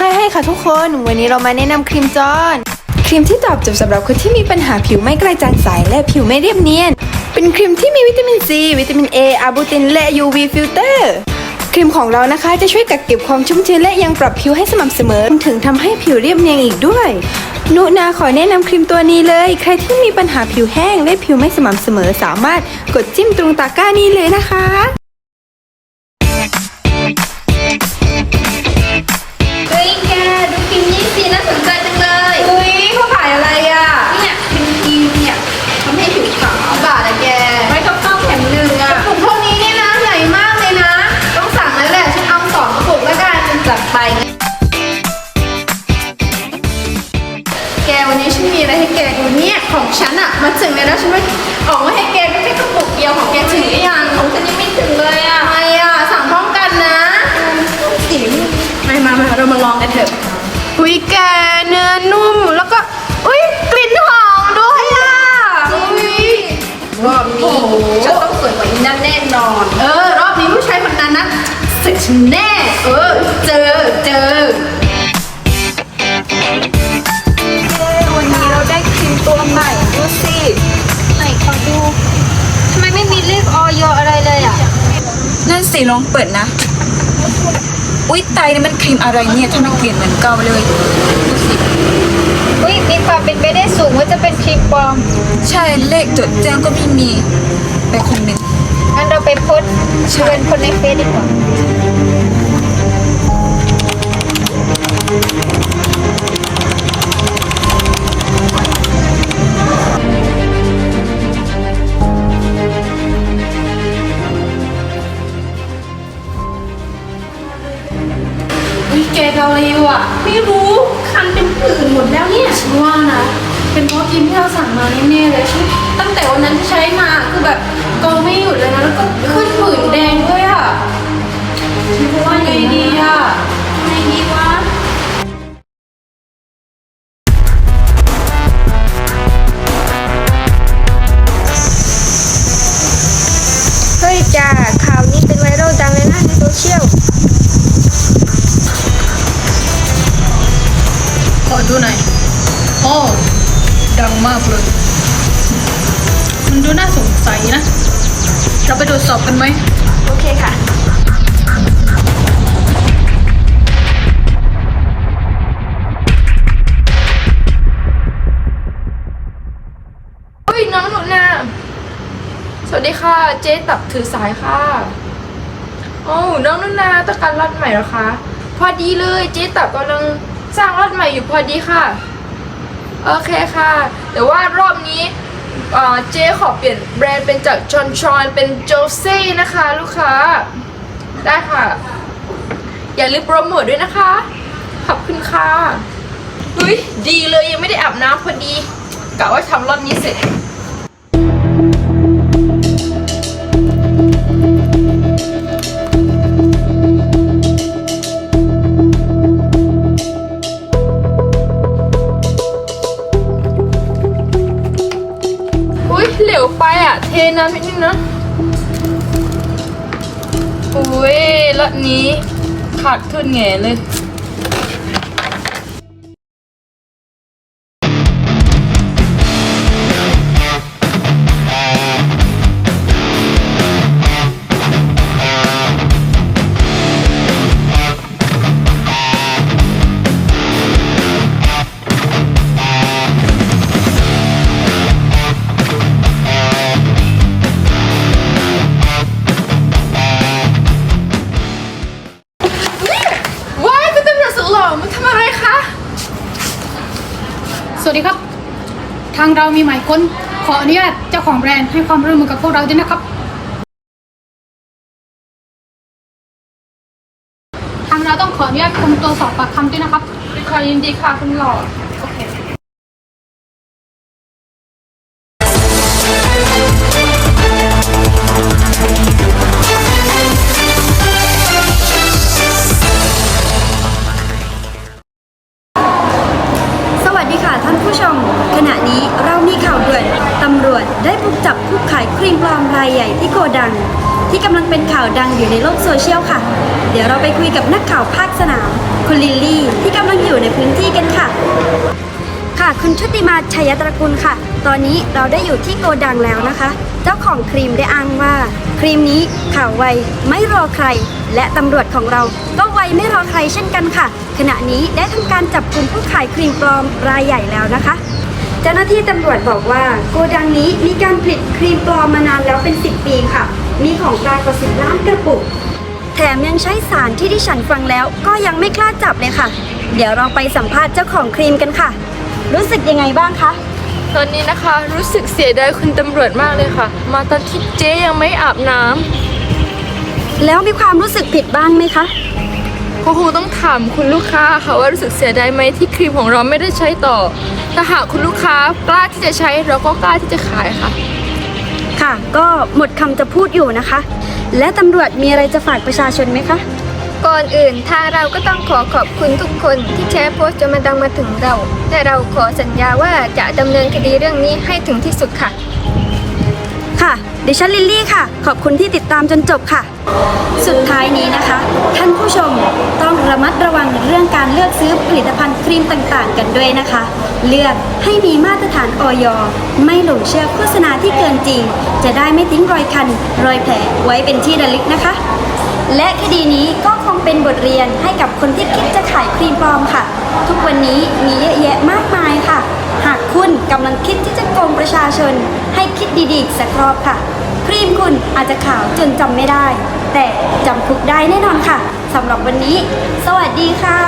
ให้ให้ค่ะทุกคน วันนี้เรามาแนะนำครีมจอนครีมที่ตอบโจทย์สำหรับคนที่มีปัญหาผิวไม่กระจ่างใสและผิวไม่เรียบเนียน เป็นครีมที่มีวิตามินซีวิตามิน A อาร์บูตินและ UV ฟิลเตอร์ครีมของเรานะคะจะช่วยกักเก็บความชุ่มชื้นและยังปรับผิวให้สม่ำเสมอถึงทำให้ผิวเรียบเนียนอีกด้วยนุนาขอแนะนำครีมตัวนี้เลย ใครที่มีปัญหาผิวแห้งและผิวไม่สม่ำเสมอสามารถกดจิ้มตรงตะกร้านี้เลยนะคะ ฉันอะมาถึงแล้วนะฉันไม่ออกมาให้แกไม่ใช่กระปุกเดียวของแกถึงหรือยังของฉันยังไม่ถึงเลยอะทำไมอะสั่งพร้อมกันนะจิ๋มมามามาเรามาลองกันเถอะอุ้ยแกเนื้อนุ่มแล้วก็อุ้ยกลิ่นหอมด้วยอะอุ้ยรอบนี้ฉันต้องสวยกว่านี้นั่นแน่นอน เออ รอบนี้ผู้ชายคนนั้นนะเสร็จฉันแน่ เออ เจอเจอ สิลองเปิดนะ อุ๊ยตายนี่มันครีมอะไรเนี่ยทำไมเปลี่ยนเหมือนเก่าเลยดูสิอุ้ยมีความเป็นไปได้สูงว่าจะเป็นครีมปลอม ใช่เลขจดแจ้งก็ไม่มีไปคอมเมนต์งั้นเราไปโพสต์เชิญคนในเฟซดีกว่า เกาอะไรอยู่อะไม่รู้คันเป็นผื่นหมดแล้วเนี่ยฉันว่านะ เป็นเพราะครีมที่เราสั่งมาแน่ๆเลยฉันตั้งแต่วันนั้นที่ใช้มาคือแบบเกาไม่หยุดเลยนะแล้วก็ขึ้นผื่นแดงด้วยอะฉันว่าไงดีอะไงดีวะเฮ้ยจ้าข่าวนี้เป็นไวรัลดังเลยนะในโซเชียล เราไปตรวจสอบกันไหม โอเคค่ะ เฮ้ย น้องหนูนาสวัสดีค่ะ เจ๊ตับถือสายค่ะ โอ้น้องหนุนาต้องการรถใหม่เหรอคะ พอดีเลย เจ๊ตับกำลังสร้างรถใหม่อยู่พอดีค่ะ โอเคค่ะ แต่ว่ารอบนี้ เจ๊ขอเปลี่ยนแบรนด์เป็นจากชอนชอนเป็นโจเซ่นะคะลูกค้า ได้ค่ะ อย่าลืมโปรโมทด้วยนะคะ ขอบคุณค่ะเฮ้ยดีเลยยังไม่ได้อาบน้ำพอดีกะว่าทำรอบนี้เสร็จ น้ำนิดนึงนะ อุ้ยแล้วนี้ขาดขึ้นแง่เลย เรามีหมายค้น ขออนุญาตเจ้าของแบรนด์ให้ความร่วมมือกับพวกเราด้วยนะครับทางเราต้องขออนุญาตคุมตัวสอบปากคำด้วยนะครับด้วยความยินดีค่ะคุณหล่อโอเค ได้บุกจับผู้ขายครีมปลอมรายใหญ่ที่โกดัง ที่กำลังเป็นข่าวดังอยู่ในโลกโซเชียลค่ะ เดี๋ยวเราไปคุยกับนักข่าวภาคสนาม คุณลิลลี่ที่กำลังอยู่ในพื้นที่กันค่ะ ค่ะคุณชุติมาชัยตระกูลค่ะ ตอนนี้เราได้อยู่ที่โกดังแล้วนะคะ เจ้าของครีมได้อ้างว่า ครีมนี้ข่าวไวไม่รอใคร และตำรวจของเราก็ไวไม่รอใครเช่นกันค่ะ ขณะนี้ได้ทำการจับกลุ่มผู้ขายครีมปลอมรายใหญ่แล้วนะคะ เจ้าหน้าที่ตำรวจบอกว่า โกดังนี้มีการผลิตครีมปลอมมานานแล้วเป็น 10 ปีค่ะ มีของกลางกว่าสิบล้านกระปุก แถมยังใช้สารที่ดิฉันฟังแล้ว ก็ยังไม่กล้าจับเลยค่ะ เดี๋ยวเราไปสัมภาษณ์เจ้าของครีมกันค่ะ รู้สึกยังไงบ้างคะตอนนี้นะคะรู้สึกเสียดายคุณตำรวจมากเลยค่ะ มาตอนที่เจ๊ยังไม่อาบน้ำแล้วมีความรู้สึกผิดบ้างไหมคะ ก็คงต้องถามคุณลูกค้าค่ะว่ารู้สึกเสียดายไหมที่ครีมของเราไม่ได้ใช้ต่อ ถ้าหากคุณลูกค้ากล้าที่จะใช้เราก็กล้าที่จะขายค่ะ ค่ะ ก็หมดคำจะพูดอยู่นะคะ และตำรวจมีอะไรจะฝากประชาชนไหมคะ ก่อนอื่นทางเราก็ต้องขอขอบคุณทุกคนที่แชร์โพสต์จนมันดังมาถึงเรา และเราขอสัญญาว่าจะดำเนินคดีเรื่องนี้ให้ถึงที่สุดค่ะ ค่ะ ดิฉันลิลลี่ค่ะ ขอบคุณที่ติดตามจนจบค่ะ สุดท้ายนี้นะคะ ท่านผู้ชมต้องระมัดระวังเรื่องการเลือกซื้อผลิตภัณฑ์ครีมต่างๆ กันด้วยนะคะ เลือกให้มีมาตรฐานออยไม่หลงเชื่อโฆษณาที่เกินจริง จะได้ไม่ทิ้งรอยคัน รอยแผลไว้เป็นที่ระลึกนะคะ และคดีนี้ก็คงเป็นบทเรียนให้กับคนที่คิดจะขายครีมปลอมค่ะ ทุกวันนี้มีเยอะแยะมากมายค่ะ หากคุณกำลังคิดที่จะโกงประชาชน คิดดีๆอีกสักรอบค่ะ ครีมคุณอาจจะขาวจนจำไม่ได้ แต่จำคุกได้แน่นอนค่ะสำหรับวันนี้ สวัสดีค่ะ